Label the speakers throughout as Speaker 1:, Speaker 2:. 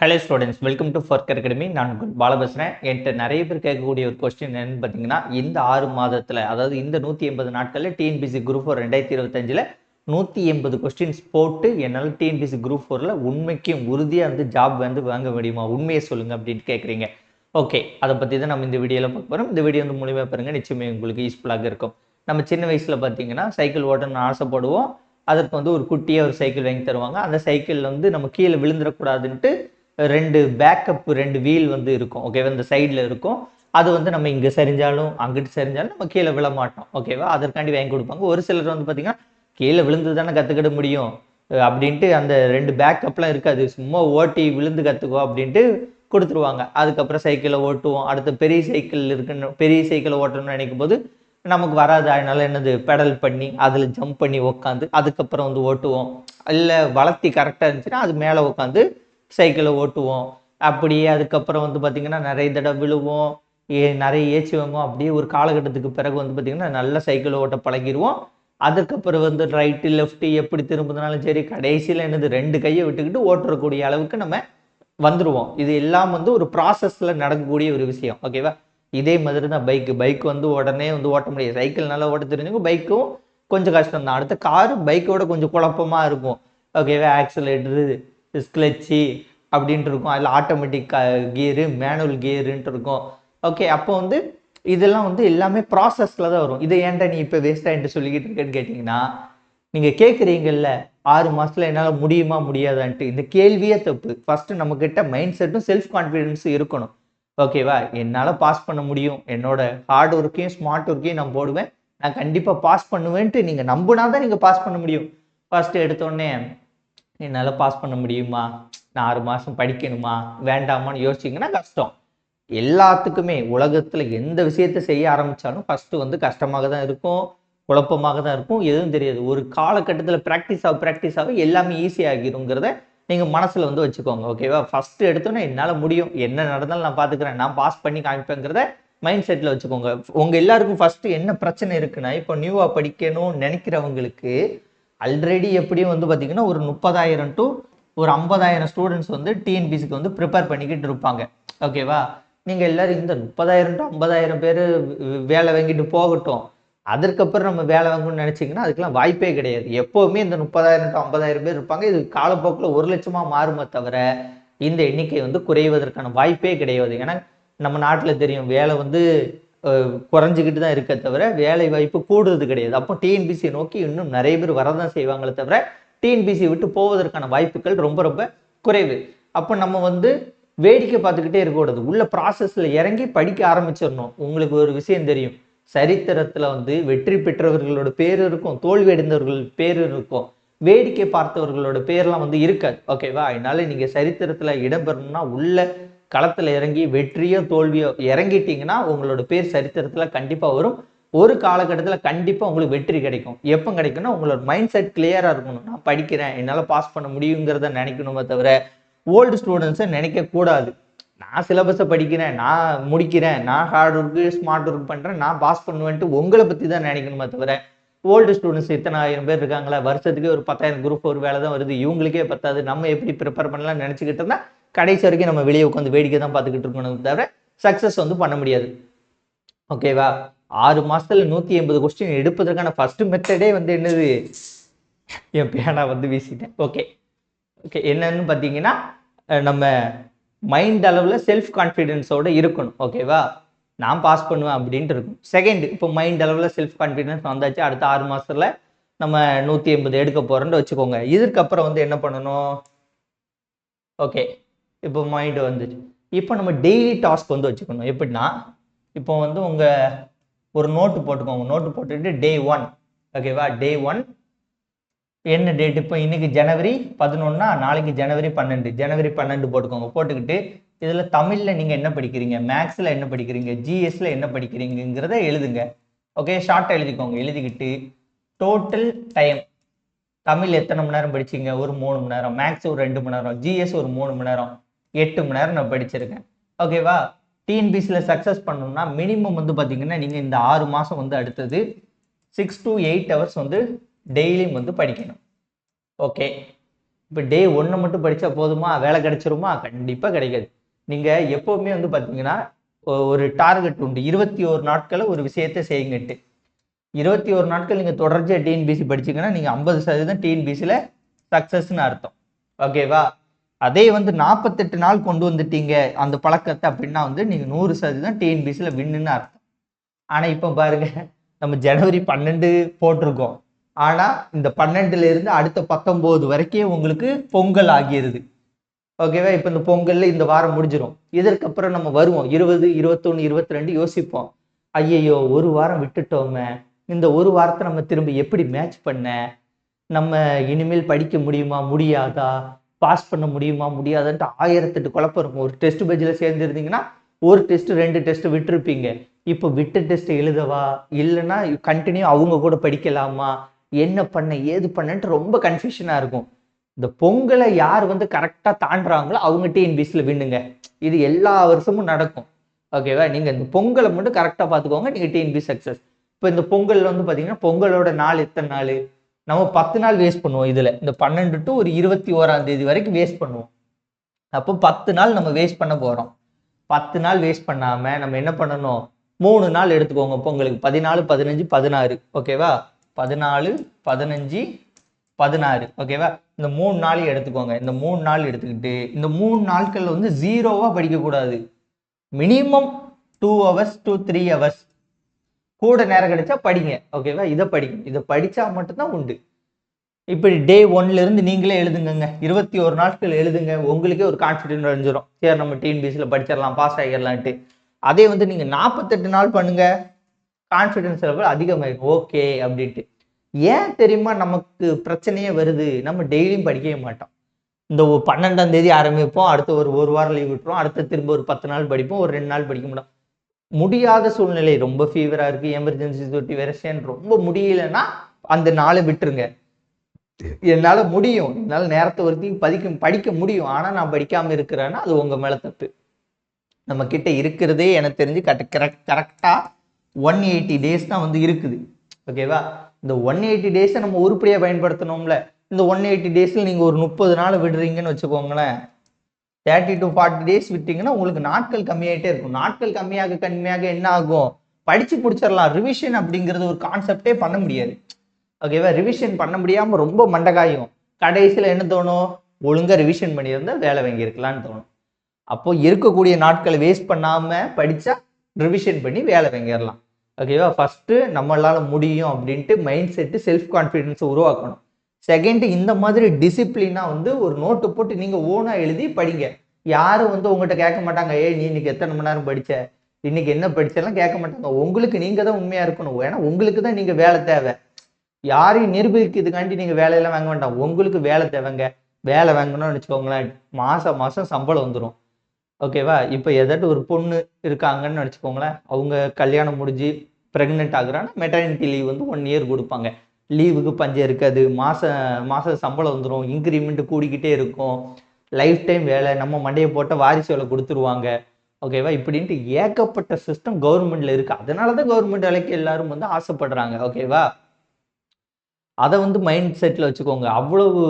Speaker 1: Hello students welcome to ஃபர்க் academy நான் உங்கள் பால பேசுகிறேன் என்கிட்ட நிறைய பேர் கேட்கக்கூடிய ஒரு கொஸ்டின் என்னன்னு பார்த்தீங்கன்னா இந்த ஆறு மாதத்தில் அதாவது இந்த நூற்றி எண்பது நாட்களில் டிஎன்பிசி குரூப் ஃபோர் ரெண்டாயிரத்தி இருபத்தஞ்சில் நூற்றி எண்பது கொஸ்டின்ஸ் போட்டு என்னால் டிஎன்பிசி குரூப் ஃபோரில் உண்மைக்கும் உறுதியாக வந்து ஜாப் வந்து வாங்க முடியுமா? உண்மையை சொல்லுங்கள் அப்படின்னு கேட்குறீங்க. ஓகே அதை பற்றி தான் நம்ம இந்த வீடியோவில் பார்க்க போகிறோம் இந்த வீடியோ வந்து மூலியமாக பாருங்கள் நிச்சயமே உங்களுக்கு யூஸ்ஃபுல்லாக இருக்கும். நம்ம சின்ன வயசில் பார்த்தீங்கன்னா சைக்கிள் ஓட்டணும்னு ஆசைப்படுவோம். அதற்கு வந்து ஒரு குட்டியாக ஒரு சைக்கிள் வாங்கி தருவாங்க. அந்த சைக்கிளில் வந்து நம்ம கீழே விழுந்துடக்கூடாதுன்ட்டு ரெண்டு பேக்கப் ரெண்டு வீல் வந்து இருக்கும். ஓகேவா இந்த சைடில் இருக்கும். அது வந்து நம்ம இங்கே சரிஞ்சாலும் அங்கிட்டு சரிஞ்சாலும் நம்ம கீழே விழ மாட்டோம். ஓகேவா அதற்காண்டி வாங்கி கொடுப்பாங்க. ஒரு சிலர் வந்து பார்த்தீங்கன்னா கீழே விழுந்து தானே கற்றுக்கிட முடியும் அப்படின்ட்டு அந்த ரெண்டு பேக்கப்லாம் இருக்காது. சும்மா ஓட்டி விழுந்து கற்றுக்கோ அப்படின்ட்டு கொடுத்துருவாங்க. அதுக்கப்புறம் சைக்கிளை ஓட்டுவோம். அடுத்து பெரிய சைக்கிள் இருக்குன்னு பெரிய சைக்கிளை ஓட்டணும்னு நினைக்கும் போது நமக்கு வராது. அதனால என்னது? பெடல் பண்ணி அதில் ஜம்ப் பண்ணி உக்காந்து அதுக்கப்புறம் வந்து ஓட்டுவோம். இல்லை வளர்த்தி கரெக்டாக இருந்துச்சுன்னா அது மேலே உட்காந்து சைக்கிளை ஓட்டுவோம். அப்படியே அதுக்கப்புறம் வந்து பார்த்திங்கன்னா நிறைய தடவை விழுவோம். ஏ நிறைய ஏச்சி வாங்குவோம். அப்படியே ஒரு காலகட்டத்துக்கு பிறகு வந்து பார்த்திங்கன்னா நல்ல சைக்கிள் ஓட்ட பழகிடுவோம் அதுக்கப்புறம் வந்து ரைட்டு லெஃப்ட்டு எப்படி திரும்புனாலும் சரி கடைசியில் என்னது ரெண்டு கையை விட்டுக்கிட்டு ஓட்டுறக்கூடிய அளவுக்கு நம்ம வந்துடுவோம் இது எல்லாம் வந்து ஒரு ப்ராசஸில் நடக்கக்கூடிய ஒரு விஷயம். ஓகேவா இதே மாதிரி தான் பைக்கு பைக் வந்து உடனே வந்து ஓட்ட முடியாது. சைக்கிள் நல்லா ஓட்ட தெரிஞ்சுங்க பைக்கும் கொஞ்சம் கஷ்டம் தான் அடுத்த காரு பைக்கோட கொஞ்சம் குழப்பமாக இருக்கும். ஓகேவா ஆக்சிலேட்டரு ஸ்க்ளச்சு அப்படின்ட்டு இருக்கும். அதில் ஆட்டோமேட்டிக் கியரு மேனுவல் கியருன்ட்டு இருக்கும். ஓகே அப்போ வந்து இதெல்லாம் வந்து எல்லாமே ப்ராசஸில் தான் வரும். இதை ஏன்டா நீ இப்போ வேஸ்ட்டாகிட்டு சொல்லிக்கிட்டு இருக்கேன்னு கேட்டிங்கன்னா நீங்கள் கேட்குறீங்கல்ல ஆறு மாதத்தில் என்னால் முடியுமா முடியாதான்ட்டு. இந்த கேள்வியே தப்பு. ஃபஸ்ட்டு நம்மக்கிட்ட மைண்ட் செட்டும் செல்ஃப் கான்ஃபிடென்ஸும் இருக்கணும். ஓகேவா என்னால் பாஸ் பண்ண முடியும். என்னோட ஹார்ட் ஒர்க்கையும் ஸ்மார்ட் ஒர்க்கையும் நான் போடுவேன். நான் கண்டிப்பாக பாஸ் பண்ணுவேன்ட்டு நீங்கள் நம்பினா தான் நீங்கள் பாஸ் பண்ண முடியும். ஃபஸ்ட்டு எடுத்தோடனே என்னால் பாஸ் பண்ண முடியுமா? நான் ஆறு மாதம் படிக்கணுமா? வேண்டாமான்னு யோசிச்சிங்கன்னா கஷ்டம். எல்லாத்துக்குமே உலகத்தில் எந்த விஷயத்தை செய்ய ஆரம்பித்தாலும் ஃபஸ்ட்டு வந்து கஷ்டமாக தான் இருக்கும் குழப்பமாக தான் இருக்கும் எதுவும் தெரியாது. ஒரு காலகட்டத்தில் ப்ராக்டிஸ் ஆக ப்ராக்டிஸ் ஆக எல்லாமே ஈஸி ஆகிருங்கிறத நீங்கள் மனசில் வந்து வச்சுக்கோங்க ஓகேவா ஃபஸ்ட்டு எடுத்தோன்னே என்னால் முடியும் என்ன நடந்தாலும் நான் பார்த்துக்கிறேன் நான் பாஸ் பண்ணி காமிப்பேங்கிறத மைண்ட் செட்டில் வச்சுக்கோங்க. உங்கள் எல்லாருக்கும் ஃபஸ்ட்டு என்ன பிரச்சனை இருக்குன்னா இப்போ நியூவாக படிக்கணும்னு நினைக்கிறவங்களுக்கு ஆல்ரெடி எப்படியும் வந்து பார்த்தீங்கன்னா ஒரு முப்பதாயிரம் டு ஒரு ஐம்பதாயிரம் ஸ்டூடெண்ட்ஸ் வந்து டிஎன்பிசிக்கு வந்து ப்ரிப்பேர் பண்ணிக்கிட்டு இருப்பாங்க. ஓகேவா நீங்கள் எல்லோரும் இந்த முப்பதாயிரம் டு ஐம்பதாயிரம் பேர் வேலை வாங்கிட்டு போகட்டும். அதற்கப்புறம் நம்ம வேலை வாங்கணும்னு நினச்சிங்கன்னா அதுக்கெல்லாம் வாய்ப்பே கிடையாது. எப்போவுமே இந்த முப்பதாயிரம் டு ஐம்பதாயிரம் பேர் இருப்பாங்க. இது காலப்போக்கில் ஒரு லட்சமாக மாறுமே தவிர இந்த எண்ணிக்கை வந்து குறைவதற்கான வாய்ப்பே கிடையாது. ஏன்னா நம்ம நாட்டில் தெரியும் வேலை வந்து குறைஞ்சிக்கிட்டு தான் இருக்க தவிர வேலை வாய்ப்பு கூடுறது கிடையாது. அப்போ டிஎன்பிசியை நோக்கி இன்னும் நிறைய பேர் வரதான் செய்வாங்களே தவிர டிஎன்பிசி விட்டு போவதற்கான வாய்ப்புகள் ரொம்ப ரொம்ப குறைவு. அப்போ நம்ம வந்து வேடிக்கை பார்த்துக்கிட்டே இருக்கக்கூடாது உள்ள ப்ராசஸில் இறங்கி படிக்க ஆரம்பிச்சிடணும். உங்களுக்கு ஒரு விஷயம் தெரியும். சரித்திரத்தில் வந்து வெற்றி பெற்றவர்களோட பேர் இருக்கும் தோல்வி அடைந்தவர்கள் பேர் இருக்கும். வேடிக்கை பார்த்தவர்களோட பேர்லாம் வந்து இருக்காது. ஓகேவா அதனால நீங்கள் சரித்திரத்தில் இடம்பெறணும்னா உள்ள களத்தில் இறங்கி வெற்றியோ தோல்வியோ இறங்கிட்டீங்கன்னா உங்களோட பேர் சரித்திரத்தில் கண்டிப்பாக வரும். ஒரு காலகட்டத்தில் கண்டிப்பாக உங்களுக்கு வெற்றி கிடைக்கும். எப்போ கிடைக்கும்னா உங்களோட மைண்ட் செட் கிளியராக இருக்கணும். நான் படிக்கிறேன் என்னால் பாஸ் பண்ண முடியுங்கிறத நினைக்கணுமே தவிர ஓல்டு ஸ்டூடெண்ட்ஸை நினைக்கக்கூடாது நான் சிலபஸை படிக்கிறேன் நான் முடிக்கிறேன் நான் ஹார்ட் ஒர்க்கு ஸ்மார்ட் ஒர்க் பண்ணுறேன் நான் பாஸ் பண்ணுவேன்ட்டு உங்களை பற்றி தான் நினைக்கணுமே தவிர ஓல்டு ஸ்டூடெண்ட்ஸ் இத்தனை ஆயிரம் பேர் இருக்காங்களா வருஷத்துக்கே ஒரு பத்தாயிரம் குரூப் ஒரு வேலை தான் வருது. இவங்களுக்கே பத்தாது. நம்ம எப்படி ப்ரிப்பேர் பண்ணலாம் நினச்சிக்கிட்டு இருந்தால் கடைசி வரைக்கும் நம்ம வெளியே உட்காந்து வேடிக்கை தான் பார்த்துக்கிட்டு இருக்கணும் தவிர சக்ஸஸ் வந்து பண்ண முடியாது. ஓகேவா ஆறு மாசத்துல நூற்றி எண்பது கொஸ்டின் எடுப்பதற்கான ஃபர்ஸ்ட் மெத்தடே வந்து என்னது? என் பேனா வந்து வீசிட்டேன். ஓகே ஓகே என்னன்னு பார்த்தீங்கன்னா நம்ம மைண்ட் அளவில் செல்ஃப் கான்ஃபிடென்ஸோட இருக்கணும். ஓகேவா நான் பாஸ் பண்ணுவேன் அப்படின்ட்டு இருக்கும். செகண்ட் இப்போ மைண்ட் அளவில் செல்ஃப் கான்ஃபிடென்ஸ் வந்தாச்சு அடுத்த ஆறு மாதத்தில் நம்ம நூற்றி எண்பது எடுக்க போகிறோன்னு வச்சுக்கோங்க. இதுக்கப்புறம் வந்து என்ன பண்ணணும்? ஓகே இப்போ மைண்டு வந்துச்சு. இப்போ நம்ம டெய்லி டாஸ்க் வந்து வச்சுக்கணும். எப்படின்னா இப்போ வந்து உங்கள் ஒரு நோட்டு போட்டுக்கோங்க. நோட்டு போட்டுட்டு டே ஒன் ஓகேவா டே ஒன் என்ன டேட் இப்போ இன்னைக்கு ஜனவரி பதினொன்னா நாளைக்கு ஜனவரி பன்னெண்டு. ஜனவரி பன்னெண்டு போட்டுக்கோங்க. போட்டுக்கிட்டு இதில் தமிழில் நீங்கள் என்ன படிக்கிறீங்க? மேக்ஸில் என்ன படிக்கிறீங்க? ஜிஎஸ்ல என்ன படிக்கிறீங்கிறத எழுதுங்க. ஓகே ஷார்ட்டாக எழுதிக்கோங்க. எழுதிக்கிட்டு டோட்டல் டைம் தமிழ் எத்தனை மணி நேரம் படிச்சீங்க? ஒரு மூணு மணி நேரம். மேக்ஸ் ஒரு ரெண்டு மணி நேரம். ஜிஎஸ் ஒரு மூணு மணி நேரம். எட்டு மணி நேரம் நான் படிச்சிருக்கேன். ஓகேவா டிஎன்பிசியில் சக்ஸஸ் பண்ணணும்னா மினிமம் வந்து பார்த்தீங்கன்னா நீங்கள் இந்த ஆறு மாதம் வந்து அடுத்தது சிக்ஸ் டு எயிட் ஹவர்ஸ் வந்து டெய்லியும் வந்து படிக்கணும். ஓகே இப்போ டே ஒன்று மட்டும் படித்தா போதுமா? வேலை கிடைச்சிருமா? கண்டிப்பாக கிடைக்காது. நீங்கள் எப்போவுமே வந்து பார்த்தீங்கன்னா ஒரு டார்கெட் உண்டு. இருபத்தி ஒரு நாட்களை ஒரு விஷயத்தை செய்யுங்கட்டு இருபத்தி ஒரு நாட்கள் நீங்கள் தொடர்ச்சியாக டிஎன்பிசி படிச்சீங்கன்னா நீங்கள் ஐம்பது சதவீதம் டிஎன்பிசியில் சக்ஸஸ்ன்னு அர்த்தம். ஓகேவா அதே வந்து நாற்பத்தெட்டு நாள் கொண்டு வந்துட்டீங்க அந்த பழக்கத்தை அப்படின்னா வந்து நீங்கள் நூறு சதவீதம் டிஎன்பிசியில் வின்னுன்னு அர்த்தம். ஆனால் இப்போ பாருங்க நம்ம ஜனவரி பன்னெண்டு போட்டிருக்கோம். ஆனால் இந்த பன்னெண்டுலேருந்து அடுத்த பத்தொம்போது வரைக்கும் உங்களுக்கு பொங்கல் ஆகிருது. ஓகேவா இப்போ இந்த பொங்கல்ல இந்த வாரம் முடிஞ்சிடும் இதற்கப்புறம் நம்ம வருவோம். இருபது இருபத்தொன்று இருபத்தி ரெண்டு யோசிப்போம். ஐயையோ ஒரு வாரம் விட்டுட்டோமே. இந்த ஒரு வாரத்தை நம்ம திரும்ப எப்படி மேட்ச் பண்ண? நம்ம இனிமேல் படிக்க முடியுமா முடியாதா? பாஸ் பண்ண முடியுமா? முடியாதுன்ட்டு ஆயிரத்தெட்டு குழப்பம் இருக்கும். ஒரு டெஸ்ட் பேஜில் சேர்ந்துருந்தீங்கன்னா ஒரு டெஸ்ட் ரெண்டு டெஸ்ட் விட்டுருப்பீங்க. இப்போ விட்ட டெஸ்ட் எழுதவா? இல்லைன்னா கண்டினியூ அவங்க கூட படிக்கலாமா? என்ன பண்ண ஏது பண்ணன்ட்டு ரொம்ப கன்ஃபியூஷனாக இருக்கும். இந்த பொங்கலை யார் வந்து கரெக்டாக தாண்டுறாங்களோ அவங்க டிஎன்பிசியில் வின்னுங்க இது எல்லா வருஷமும் நடக்கும். ஓகேவா நீங்கள் இந்த பொங்கலை மட்டும் கரெக்டாக பார்த்துக்கோங்க நீங்கள் டிஎன்பி சக்ஸஸ் இப்போ இந்த பொங்கல் வந்து பார்த்தீங்கன்னா பொங்கலோட நாள் எத்தனை நாள்? நம்ம பத்து நாள் வேஸ்ட் பண்ணுவோம் இதில். இந்த பன்னெண்டு டு ஒரு இருபத்தி ஓராம் தேதி வரைக்கும் வேஸ்ட் பண்ணுவோம். அப்போ பத்து நாள் நம்ம வேஸ்ட் பண்ண போகிறோம் பத்து நாள் வேஸ்ட் பண்ணாமல் நம்ம என்ன பண்ணணும்? மூணு நாள் எடுத்துக்கோங்க. பொங்கலுக்கு பதினாலு பதினஞ்சு பதினாறு. ஓகேவா பதினாலு பதினஞ்சு பதினாறு. ஓகேவா இந்த மூணு நாளையும் எடுத்துக்கோங்க. இந்த மூணு நாள் எடுத்துக்கிட்டு இந்த மூணு நாட்கள் வந்து ஜீரோவாக படிக்கக்கூடாது. Minimum two hours two three hours கூட நேரம் கிடைச்சா படிங்க ஓகேவா இதை படிங்க. இதை படித்தா மட்டும்தான் உண்டு. இப்படி டே ஒன்ல இருந்து நீங்களே எழுதுங்கங்க. இருபத்தி ஒரு நாட்கள் எழுதுங்க. உங்களுக்கே ஒரு கான்ஃபிடென்ட் அடைஞ்சிரும். சரி நம்ம டிஎன்பிசியில் படிச்சிடலாம் பாஸ் ஆகிடலான்ட்டு அதே வந்து நீங்கள் நாற்பத்தெட்டு நாள் பண்ணுங்க. கான்ஃபிடென்ஸ் லெவல் அதிகமாயிடும் ஓகே அப்படின்ட்டு. ஏன் தெரியுமா? நமக்கு பிரச்சனையே வருது. நம்ம டெய்லியும் படிக்கவே மாட்டோம். இந்த பன்னெண்டாம் தேதி ஆரம்பிப்போம். அடுத்த ஒரு ஒரு வாரம் லீவ் விட்டுரும் அடுத்த திரும்ப ஒரு பத்து நாள் படிப்போம். ஒரு ரெண்டு நாள் படிக்க மாட்டோம் முடியாத சூழ்நிலை. ரொம்ப ஃபீவராக இருக்குது எமர்ஜென்சி தொட்டி வெரசேன் ரொம்ப முடியலன்னா அந்த நாளை விட்டுருங்க. என்னால் முடியும். என்னால் நேரத்தை வரைக்கும் பதிக்க படிக்க முடியும். ஆனால் நான் படிக்காமல் இருக்கிறேன்னா அது உங்கள் மேலே தப்பு. நம்ம கிட்ட இருக்கிறதே எனக்கு தெரிஞ்சு கரெக்ட் கரெக்ட் கரெக்டாக ஒன் எயிட்டி டேஸ் தான் வந்து இருக்குது. ஓகேவா இந்த ஒன் எயிட்டி டேஸை நம்ம உருப்படியாக பயன்படுத்தணும்ல. இந்த ஒன் எயிட்டி டேஸில் நீங்கள் ஒரு முப்பது நாள் விடுறீங்கன்னு வச்சுக்கோங்களேன். தேர்ட்டி டு ஃபார்ட்டி டேஸ் விட்டீங்கன்னா உங்களுக்கு நாட்கள் கம்மியாயிட்டே இருக்கும். நாட்கள் கம்மியாக கம்மியாக என்ன ஆகும்? படிச்சு பிடிச்சிடலாம் ரிவிஷன் அப்படிங்கிறது ஒரு கான்செப்டே பண்ண முடியாது. ஓகேவா ரிவிஷன் பண்ண முடியாமல் ரொம்ப மண்டகாயும். கடைசியில் என்ன தோணும்? ஒழுங்காக ரிவிஷன் பண்ணியிருந்தா வேலை வாங்கியிருக்கலாம்னு தோணும். அப்போ இருக்கக்கூடிய நாட்களை வேஸ்ட் பண்ணாமல் படித்தா ரிவிஷன் பண்ணி வேலை வாங்கிடலாம். ஓகேவா ஃபஸ்ட்டு நம்மளால் முடியும் அப்படின்ட்டு மைண்ட் செட்டு செல்ஃப் கான்ஃபிடென்ஸை உருவாக்கணும். செகண்ட் இந்த மாதிரி டிசிப்ளினாக வந்து ஒரு நோட்டு போட்டு நீங்கள் ஓனாக எழுதி படிங்க. யாரும் வந்து உங்கள்கிட்ட கேட்க மாட்டாங்க ஏய் நீ இன்னைக்கு எத்தனை மணி நேரம் படிச்ச? இன்னைக்கு என்ன படிச்செல்லாம் கேட்க மாட்டாங்க. உங்களுக்கு நீங்கள் தான் உண்மையாக இருக்கணும். ஏன்னா உங்களுக்கு தான் நீங்கள் வேலை தேவை. யாரையும் நிரூபிக்கிறதுக்காண்டி நீங்கள் வேலையெல்லாம் வாங்க வேண்டாம். உங்களுக்கு வேலை தேவைங்க. வேலை வாங்கணும்னு வச்சுக்கோங்களேன் மாதம் மாதம் சம்பளம் வந்துடும் ஓகேவா இப்போ ஏதாட்டும் ஒரு பொண்ணு இருக்காங்கன்னு வச்சுக்கோங்களேன். அவங்க கல்யாணம் முடிஞ்சு ப்ரெக்னென்ட் ஆகுறான்னா மெட்டர்னிட்டி லீவ் வந்து ஒன் இயர் கொடுப்பாங்க. லீவுக்கு பஞ்சம் இருக்காது. மாதம் மாச சம்பளம் வந்துடும் இன்க்ரிமெண்ட் கூடிக்கிட்டே இருக்கும். லைஃப் டைம் வேலை நம்ம மண்டையை போட்ட வாரிசு வேலை கொடுத்துருவாங்க ஓகேவா இப்படின்ட்டு ஏகப்பட்ட சிஸ்டம் கவர்மெண்ட்ல இருக்கு. அதனால தான் கவர்மெண்ட் வேலைக்கு எல்லாரும் வந்து ஆசைப்படுறாங்க. ஓகேவா அதை வந்து மைண்ட் செட்டில் வச்சுக்கோங்க. அவ்வளவு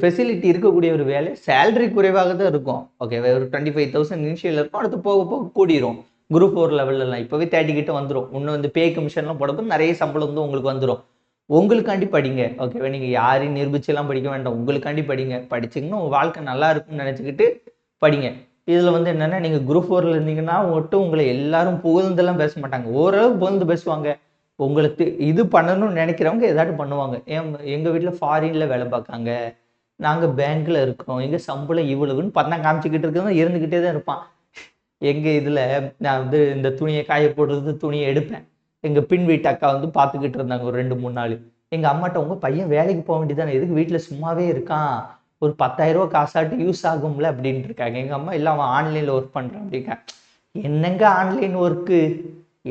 Speaker 1: ஃபெசிலிட்டி இருக்கக்கூடிய ஒரு வேலை சேலரி குறைவாக தான் இருக்கும். ஓகேவா ஒரு டுவெண்ட்டி ஃபைவ் தௌசண்ட் இனிஷியல் இருக்கும். அடுத்து போக போக கூடிரும். குரூப் ஃபோர் லெவல்லலாம் இப்போவே தேர்ட்டி கிட்ட வந்துடும் இன்னும் வந்து பே கமிஷன்லாம் போடும்போது நிறைய சம்பளம் வந்து உங்களுக்கு வந்துடும் உங்களுக்காண்டி படிங்க. ஓகேவா நீங்கள் யாரையும் நிரூபிச்செல்லாம் படிக்க வேண்டாம். உங்களுக்காண்டி படிங்க. படிச்சிங்கன்னா உங்கள் வாழ்க்கை நல்லா இருக்கும்னு நினச்சிக்கிட்டு படிங்க. இதில் வந்து என்னென்னா நீங்கள் குரூப் ஃபோரில் இருந்தீங்கன்னா மட்டும் உங்களை எல்லாரும் புகழ்ந்தெல்லாம் பேச மாட்டாங்க. ஓரளவுக்கு புகழ்ந்து பேசுவாங்க. உங்களுக்கு இது பண்ணணும்னு நினைக்கிறவங்க ஏதாட்டும் பண்ணுவாங்க. ஏன் எங்கள் வீட்டில் ஃபாரினில் வேலை பார்க்காங்க நாங்கள் பேங்க்கில் இருக்கோம். எங்கள் சம்பளம் இவ்வளவுன்னு பார்த்தா காமிச்சிக்கிட்டு இருக்கிறவங்க இருந்துக்கிட்டே தான் இருப்பான். எங்கள் இதில் நான் வந்து இந்த துணியை காய போடுறது துணியை எடுப்பேன். எங்கள் பின் வீட்டு அக்கா வந்து பார்த்துக்கிட்டு இருந்தாங்க ஒரு ரெண்டு மூணு நாள். எங்கள் அம்மாட்ட உங்கள் பையன் வேலைக்கு போக வேண்டியதானே எதுக்கு வீட்டில் சும்மாவே இருக்கான்? ஒரு பத்தாயிரம் ரூபா காசாட்டு யூஸ் ஆகும்ல? அப்படின்ட்டு இருக்காங்க. எங்கள் அம்மா இல்லை அவன் ஆன்லைனில் ஒர்க் பண்ணுறான் அப்படிங்க என்னங்க ஆன்லைன் ஒர்க்கு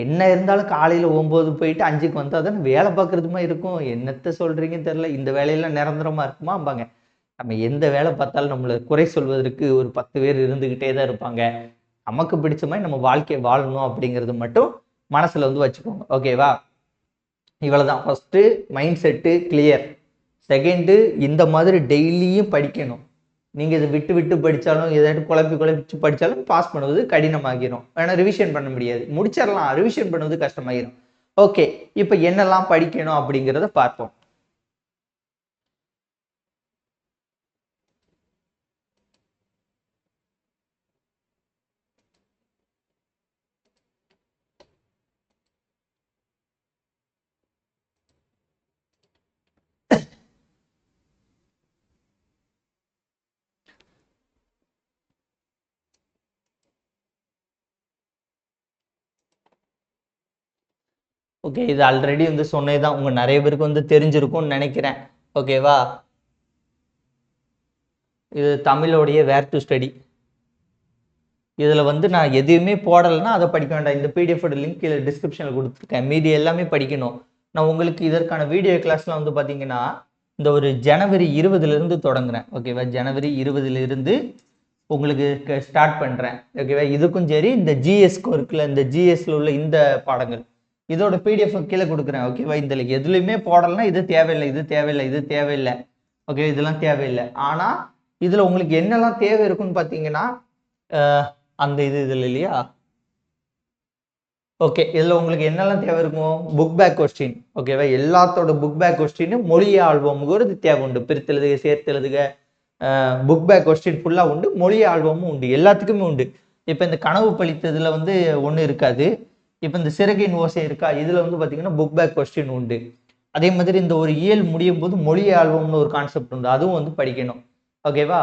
Speaker 1: என்ன இருந்தாலும் காலையில் ஒம்பது போயிட்டு அஞ்சுக்கு வந்தால் தானே வேலை பார்க்குறதுமா இருக்கும். என்னத்த சொல்கிறீங்கன்னு தெரில இந்த வேலையெல்லாம் நிரந்தரமாக இருக்குமாம்பாங்க நம்ம எந்த வேலை பார்த்தாலும் நம்மளை குறை சொல்வதற்கு ஒரு பத்து பேர் இருந்துக்கிட்டே தான் இருப்பாங்க. நமக்கு பிடிச்ச மாதிரி நம்ம வாழ்க்கையை வாழணும் அப்படிங்கிறது மட்டும் மனசில் வந்து வச்சுக்கோங்க. ஓகேவா இவ்வளோதான் first mind set clear second இந்த மாதிரி டெய்லியும் படிக்கணும். நீங்கள் இதை விட்டு விட்டு படித்தாலும் ஏதாட்டும் குழப்பி குழப்பிச்சு படித்தாலும் பாஸ் பண்ணுவது கடினமாகிரும். ஏன்னா ரிவிஷன் பண்ண முடியாது. முடிச்சிடலாம். ரிவிஷன் பண்ணுவது கஷ்டமாகிரும். ஓகே இப்போ என்னெல்லாம் படிக்கணும் அப்படிங்கிறத பார்ப்போம். ஓகே இது ஆல்ரெடி வந்து சொன்னது தான் உங்கள் நிறைய பேருக்கு வந்து தெரிஞ்சிருக்கும்னு நினைக்கிறேன். ஓகேவா இது தமிழோடைய வேர் டு ஸ்டடி இதில் வந்து நான் எதுவுமே போடலைன்னா அதை படிக்க வேண்டாம். இந்த பிடிஎஃபோட லிங்க் கீழே டிஸ்கிரிப்ஷனில் கொடுத்துருக்கேன். மீதி எல்லாமே படிக்கணும். நான் உங்களுக்கு இதற்கான வீடியோ கிளாஸ்லாம் வந்து பார்த்தீங்கன்னா இந்த ஒரு ஜனவரி இருபதுலேருந்து தொடங்குறேன். ஓகேவா ஜனவரி இருபதுலேருந்து உங்களுக்கு ஸ்டார்ட் பண்ணுறேன் ஓகேவா இதுக்கும் சரி இந்த ஜிஎஸ் இருக்குல்ல இந்த ஜிஎஸ்ல உள்ள இந்த பாடங்கள். இதோட பிடிஎஃப் கீழே கொடுக்குறேன். ஓகேவா இந்த எதுலையுமே போடலைன்னா இது தேவையில்லை இது தேவையில்லை இது தேவையில்லை. ஓகே இதெல்லாம் தேவையில்லை. ஆனால் இதில் உங்களுக்கு என்னெல்லாம் தேவை இருக்குன்னு பார்த்தீங்கன்னா அந்த இது இதில் இல்லையா? ஓகே இதில் உங்களுக்கு என்னெல்லாம் தேவை இருக்கும்? புக் பேக் கொஸ்டின் ஓகேவா எல்லாத்தோட புக் பேக் கொஸ்டினும் மொழி ஆல்பமுக்கு ஒரு தேவை உண்டு. பிரித்தெழுதுக சேர்த்தெழுதுக புக் பேக் கொஸ்டின் ஃபுல்லாக உண்டு. மொழி ஆல்பமும் உண்டு. எல்லாத்துக்குமே உண்டு. இப்போ இந்த கனவு பழித்ததில் வந்து ஒன்றும் இருக்காது. இப்போ இந்த சிறகின் ஓசை இருக்கா? இதில் வந்து பார்த்தீங்கன்னா புக் பேக் கொஸ்டின் உண்டு. அதே மாதிரி இந்த ஒரு இயல் முடியும் போது மொழி ஆல்பம்னு ஒரு கான்செப்ட் உண்டு. அதுவும் வந்து படிக்கணும். ஓகேவா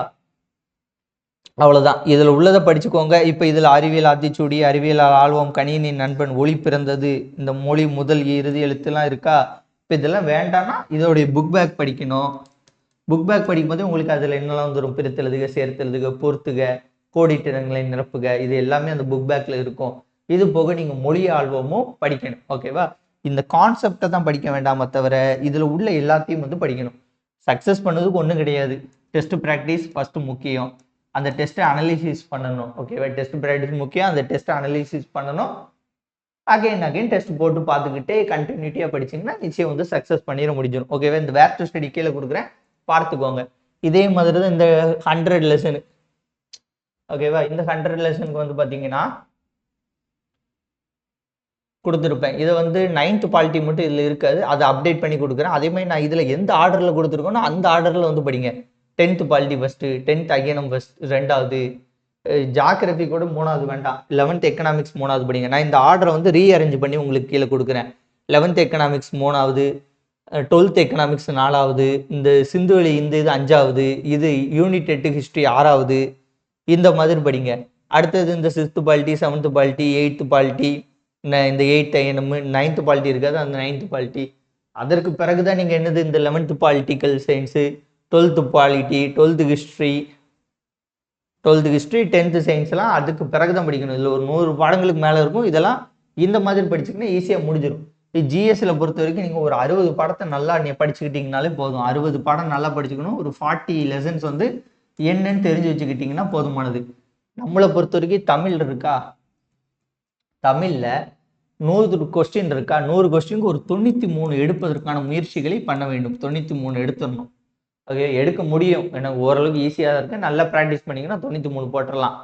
Speaker 1: அவ்வளோதான் இதில் உள்ளதை படிச்சுக்கோங்க. இப்போ இதில் அறிவியல் ஆத்திச்சூடி அறிவியல் ஆழ்வம் கணினின் நண்பன் ஒளி பிறந்தது இந்த மொழி முதல் இறுதி எழுத்துலாம் இருக்கா? இப்போ இதெல்லாம் வேண்டாம்னா இதோடைய புக் பேக் படிக்கணும். புக் பேக் படிக்கும்போது உங்களுக்கு அதில் என்னெல்லாம் வந்துடும் பிரித்தெழுதுக சேர்த்தெழுதுக பொறுத்துக கோடிட்டிடங்களை நிரப்புக. இது எல்லாமே அந்த புக் பேக்கில் இருக்கும். இது போக நீங்கள் மொழி ஆல்பமும் படிக்கணும் ஓகேவா இந்த கான்செப்டை தான் படிக்க வேண்டாம தவிர இதில் உள்ள எல்லாத்தையும் வந்து படிக்கணும். சக்ஸஸ் பண்ணதுக்கு ஒன்றும் கிடையாது. டெஸ்ட் ப்ராக்டிஸ் ஃபஸ்ட்டு முக்கியம். அந்த டெஸ்ட்டை அனலிசிஸ் பண்ணணும் ஓகேவா டெஸ்ட் ப்ராக்டிஸ் முக்கியம். அந்த டெஸ்ட்டை அனலிசிஸ் பண்ணணும். அகைன் அகைன் டெஸ்ட் போட்டு பார்த்துக்கிட்டே கண்டினியூட்டியாக படிச்சீங்கன்னா நிச்சயம் வந்து சக்ஸஸ் பண்ணிட முடிஞ்சிடும் ஓகேவா இந்த வேர் டு ஸ்டடி கீழே கொடுக்குறேன் பார்த்துக்கோங்க. இதே மாதிரி தான் இந்த ஹண்ட்ரட் லெசனு ஓகேவா இந்த ஹண்ட்ரட் லெசனுக்கு வந்து பார்த்தீங்கன்னா கொடுத்துருப்பேன். இதை வந்து நைன்த் குவாலிட்டி மட்டும் இதில் இருக்காது. அதை அப்டேட் பண்ணி கொடுக்குறேன். அதே மாதிரி நான் இதில் எந்த ஆர்டரில் கொடுத்துருக்கோனோ அந்த ஆர்டரில் வந்து படிங்க. டென்த்து குவாலிட்டி ஃபஸ்ட்டு டென்த் அகேனம் ஃபஸ்ட் ரெண்டாவது ஜாகிரபி கூட மூணாவது வேண்டாம். லெவன்த் எக்கனாமிக்ஸ் மூணாவது படிங்க. நான் இந்த ஆர்டரை வந்து ரீஅரேஞ்ச் பண்ணி உங்களுக்கு கீழே கொடுக்குறேன். லெவன்த் எக்கனாமிக்ஸ் மூணாவது டுவெல்த் எக்கனாமிக்ஸ் நாலாவது இந்த சிந்துவெளி இந்த இது அஞ்சாவது இது யூனிட் எட்டு ஹிஸ்ட்ரி ஆறாவது இந்த மாதிரி படிங்க. அடுத்தது இந்த sixth polity seventh polity eighth polity இந்த எயிட் ஐஎன்எம் நைன்த்து பாலிட்டி இருக்காது அந்த நைன்த்து பாலிட்டி அதற்கு பிறகு தான் நீங்கள் என்னது இந்த eleventh political science twelfth polity twelfth history twelfth history tenth சயின்ஸ்லாம் அதுக்கு பிறகு தான் படிக்கணும். இதில் ஒரு நூறு பாடங்களுக்கு மேலே இருக்கும். இதெல்லாம் இந்த மாதிரி படிச்சுக்கினா ஈஸியாக முடிஞ்சிடும் ஜிஎஸ்சில் பொறுத்த வரைக்கும் நீங்கள் ஒரு அறுபது பாடத்தை நல்லா நீ படிச்சுக்கிட்டீங்கனாலே போதும். அறுபது பாடம் நல்லா படிச்சுக்கணும். ஒரு ஃபார்ட்டி லெசன்ஸ் வந்து என்னன்னு தெரிஞ்சு வச்சுக்கிட்டிங்கன்னா போதுமானது. நம்மளை பொறுத்த வரைக்கும் தமிழ் இருக்கா? தமிழில் நூறு கொஸ்டின் இருக்கா? நூறு கொஸ்டினுக்கு ஒரு தொண்ணூற்றி மூணு எடுப்பதற்கான முயற்சிகளை பண்ண வேண்டும். தொண்ணூற்றி மூணு எடுத்துடணும். ஓகே எடுக்க முடியும். எனக்கு ஓரளவுக்கு ஈஸியாக தான் இருக்குது நல்லா ப்ராக்டிஸ் பண்ணிங்கன்னா தொண்ணூற்றி மூணு போட்டுடலாம்.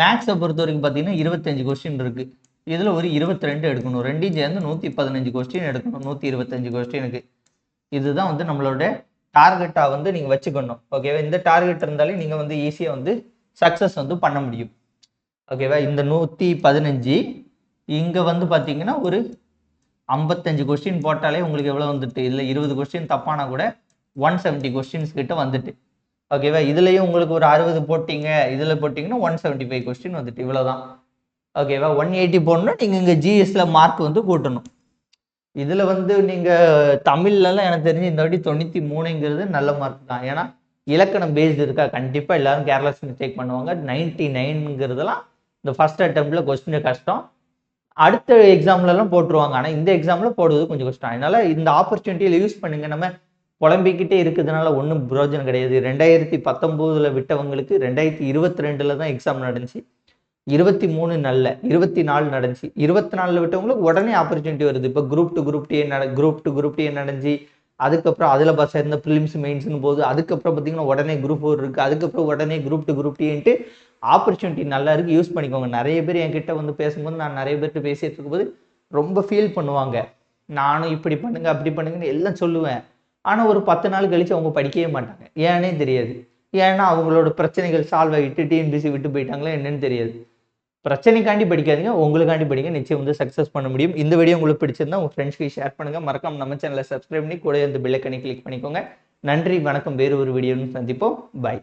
Speaker 1: மேக்ஸை பொறுத்த வரைக்கும் பார்த்தீங்கன்னா இருபத்தஞ்சு கொஸ்டின் இருக்குது இதில் ஒரு இருபத்தி ரெண்டு எடுக்கணும். ரெண்டையும் சேர்ந்து நூற்றி பதினஞ்சு கொஸ்டின் எடுக்கணும். நூற்றி இருபத்தஞ்சு கொஸ்டினுக்கு இதுதான் வந்து நம்மளோட டார்கெட்டாக வந்து நீங்கள் வச்சுக்கணும். ஓகேவா இந்த டார்கெட் இருந்தாலே நீங்கள் வந்து ஈஸியாக வந்து சக்ஸஸ் வந்து பண்ண முடியும். ஓகேவா இந்த நூற்றி பதினஞ்சு இங்கே வந்து பார்த்தீங்கன்னா ஒரு ஐம்பத்தஞ்சு கொஸ்டின் போட்டாலே உங்களுக்கு எவ்வளோ வந்துட்டு? இல்லை இருபது கொஸ்டின் தப்பானா கூட ஒன் செவன்ட்டி கொஸ்டின்ஸ் கிட்ட வந்துட்டு. ஓகேவா இதுலேயும் உங்களுக்கு ஒரு அறுபது போட்டிங்க. இதில் போட்டிங்கன்னா ஒன் செவன்ட்டி ஃபைவ் கொஸ்டின் வந்துட்டு இவ்வளோதான் ஓகேவா ஒன் எயிட்டி போடணும்னா நீங்கள் இங்கே ஜிஎஸ்ல மார்க் வந்து கூட்டணும். இதில் வந்து நீங்கள் தமிழ்லலாம் எனக்கு தெரிஞ்சு இந்த வாட்டி தொண்ணூற்றி மூணுங்கிறது நல்ல மார்க் தான். ஏன்னா இலக்கணம் பேஸ்டு இருக்கா? கண்டிப்பாக எல்லாரும் கேர்லஸ் மிஸ்டேக் பண்ணுவாங்க. நைன்ட்டி நைனுங்கிறதெல்லாம் இந்த ஃபர்ஸ்ட் அட்டம்ப்டில் கொஸ்டின் கஷ்டம். அடுத்த எக்ஸாம்லலாம் போட்டுருவாங்க. ஆனால் இந்த எக்ஸாமில் போடுறது கொஞ்சம் கஷ்டம். அதனால இந்த ஆப்பர்ச்சுனிட்டியில் யூஸ் பண்ணுங்க. நம்ம புலம்பிக்கிட்டே இருக்கிறதுனால ஒன்றும் பிரயோஜனம் கிடையாது. ரெண்டாயிரத்தி பத்தொம்போதில் விட்டவங்களுக்கு ரெண்டாயிரத்தி இருபத்தி ரெண்டில் தான் எக்ஸாம் நடந்துச்சு. இருபத்தி மூணு நல்ல இருபத்தி நாலு நடந்துச்சு. இருபத்தி நாலில் விட்டவங்களுக்கு உடனே ஆப்பர்ச்சுனிட்டி வருது. இப்போ குரூப் டு குரூப் டே நட குரூப் டு குரூப் டே நடந்துச்சு. அதுக்கப்புறம் அதில் பஸ் இருந்த ப்ரிலிம்ஸ் மெயின்ஸ்னு போது அதுக்கப்புறம் பார்த்தீங்கன்னா உடனே குரூப் ஃபோர் இருக்குது அதுக்கப்புறம் உடனே குரூப் டூ குரூப் டின்ட்டு ஆப்பர்ச்சுனிட்டி நல்லா இருக்குது யூஸ் பண்ணிக்கோங்க. நிறைய பேர் என்கிட்ட வந்து பேசும்போது நான் நிறைய பேர்கிட்ட பேசிட்டு இருக்கும்போது ரொம்ப ஃபீல் பண்ணுவாங்க. நானும் இப்படி பண்ணுங்க அப்படி பண்ணுங்கன்னு எல்லாம் சொல்லுவேன். ஆனால் ஒரு பத்து நாள் கழிச்சு அவங்க படிக்கவே மாட்டாங்க. ஏன்னே தெரியாது. ஏன்னா அவங்களோட பிரச்சனைகள் சால்வ் ஆகிட்டு டிஎன்பிசி விட்டு போயிட்டாங்களா என்னன்னு தெரியாது. பிரச்சனைக்காண்டி படிக்காதீங்க. உங்களுக்காண்டி படிங்க. நிச்சயம் வந்து சக்ஸஸ் பண்ண முடியும். இந்த வீடியோ உங்களுக்கு பிடிச்சிருந்தா உங்கள் ஃப்ரெண்ட்ஸ்க்கு ஷேர் பண்ணுங்கள் மறக்காம நம்ம சேனலை சப்ஸ்கிரைப் பண்ணி கூட இந்த பெல்லைக்கனி கிளிக் பண்ணிக்கோங்க. நன்றி வணக்கம். வேறு ஒரு வீடியோன்னு சந்திப்போம். பாய்